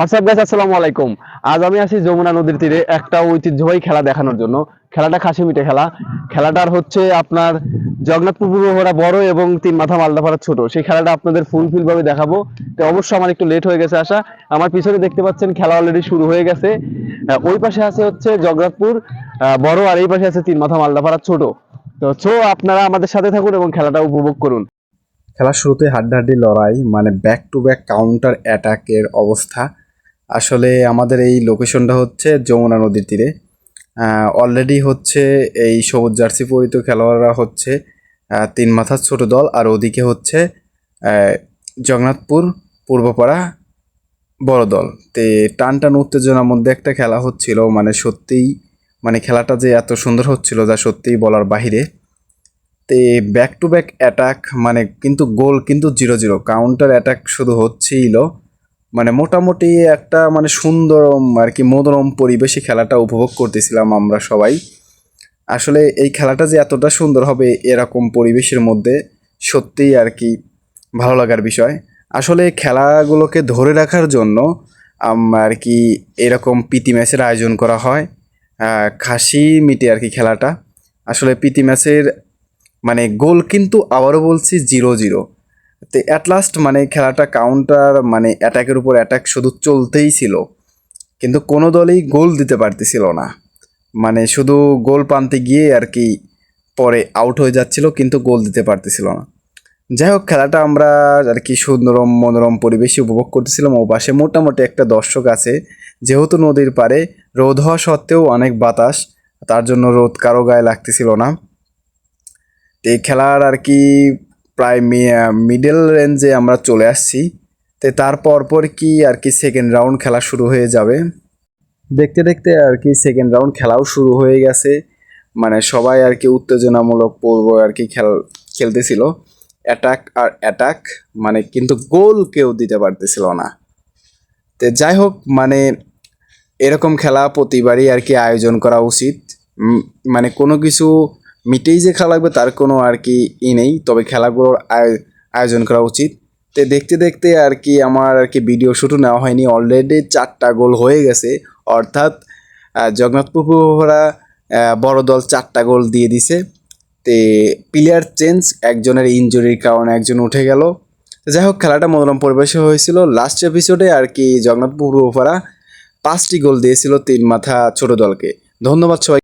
WhatsApp guys আসসালামু আলাইকুম আজ আমি আছি যমুনা নদীর তীরে একটা ঐতিহ্যবাহী খেলা দেখানোর জন্য। খেলাটা খাসি মিটে খেলা। খেলাটার হচ্ছে আপনার জগন্নাথপুর পূর্বহরা বড় এবং তিন মাথা মালদাপাড়া ছোট। সেই খেলাটা আপনাদের ফুলফিল ভাবে দেখাবো। তো অবশ্য আমার একটু লেট হয়ে গেছে আসা আমার পিছনে দেখতে পাচ্ছেন খেলা অলরেডি শুরু হয়ে গেছে। ওই পাশে আছে হচ্ছে জগন্নাথপুর। বড় আর এই পাশে আছে তিন মাথা মালদাপাড়া ছোট। তো সো আপনারা আমাদের সাথে থাকুন এবং খেলাটা উপভোগ করুন। খেলার শুরুতে হাড্ডাহাড্ডি লড়াই মানে ব্যাক টু ব্যাক কাউন্টার অ্যাটাকের অবস্থা। আসলে আমাদের এই লোকেশনটা হচ্ছে যমুনা নদীর তীরে। অলরেডি হচ্ছে এই সবুজ জার্সি পরিত খেলোয়াড়রা হচ্ছে তিন মাথার ছোট দল আর ওদিকে হচ্ছে জগন্নাথপুর, পূর্বপাড়া বড় দল। তে টান টান উত্তেজনার মধ্যে একটা খেলা হচ্ছিল মানে সত্যিই মানে খেলাটা যে এত সুন্দর হচ্ছিল যা সত্যিই বলার বাহিরে। তে ব্যাক টু ব্যাক অ্যাটাক মানে কিন্তু গোল কিন্তু জিরো জিরো কাউন্টার অ্যাটাক শুধু হচ্ছেইল মানে মোটামুটি একটা মানে সুন্দর আর কি মনোরম পরিবেশে খেলাটা উপভোগ করতেছিলাম আমরা সবাই। আসলে এই খেলাটা যে এতটা সুন্দর হবে এরকম পরিবেশের মধ্যে সত্যিই আর কি ভালো লাগার বিষয়। আসলে খেলাগুলোকে ধরে রাখার জন্য আর কি এরকম প্রীতি ম্যাচের আয়োজন করা হয় খাসি মিটে আর কি খেলাটা। আসলে প্রীতি ম্যাচের মানে গোল কিন্তু আবারও বলছি জিরো জিরো। তো অ্যাট লাস্ট মানে খেলাটা কাউন্টার মানে অ্যাটাকের উপর অ্যাটাক শুধু চলতেই ছিল। কিন্তু কোনো দলই গোল দিতে পারতেছিল না। মানে শুধু গোল পানতে গিয়ে আর কি পরে আউট হয়ে যাচ্ছিল, কিন্তু গোল দিতে পারতেছিল না। যাই হোক, খেলাটা আমরা আর কি সুন্দরম মনোরম পরিবেশে উপভোগ করতেছিলাম। ও পাশে মোটামুটি একটা দর্শক আছে, যেহেতু নদীর পারে রোদ হওয়া সত্ত্বেও অনেক বাতাস, তার জন্য রোদ কারও গায়ে লাগতেছিল না। এই খেলার আর কি প্রায় মিডল রেঞ্জে আমরা চলে আসছি। তো তারপর পর কি আর কি সেকেন্ড রাউন্ড খেলা শুরু হয়ে যাবে? দেখতে দেখতে আর কি সেকেন্ড রাউন্ড খেলাও শুরু হয়ে গেছে। মানে সবাই আর কি উত্তেজনামূলক পর্ব আর কি খেল, খেলতেছিল। অ্যাটাক আর অ্যাটাক মানে কিন্তু গোল কেউ দিতে পারতেছিল না। তো যাই হোক মানে এরকম খেলা প্রতিবারই আর কি আয়োজন করা উচিত। মানে কোনো কিছু মিটেই যে খেলা লাগবে তার কোনো আর কি ই নেই। তবে খেলাগুলোর আয়- আয়োজন করা উচিত। তো দেখতে দেখতে আর কি আমার আর কি ভিডিও শুটও নেওয়া হয়নি। অলরেডি চারটা গোল হয়ে গেছে। অর্থাৎ জগন্নাথপুর পূর্বহরা আহ, বড় দল চারটা গোল দিয়ে দিছে। তে প্লেয়ার চেঞ্জ একজনের ইঞ্জুরির কারণে একজন উঠে গেল। যাই হোক খেলাটা মনোরম পরিবেশে হয়েছিল। লাস্ট এপিসোডে আর কি জগন্নাথপুর পূর্বপাড়া পাঁচটি গোল দিয়েছিল তিন মাথা ছোট দলকে। ধন্যবাদ সবাই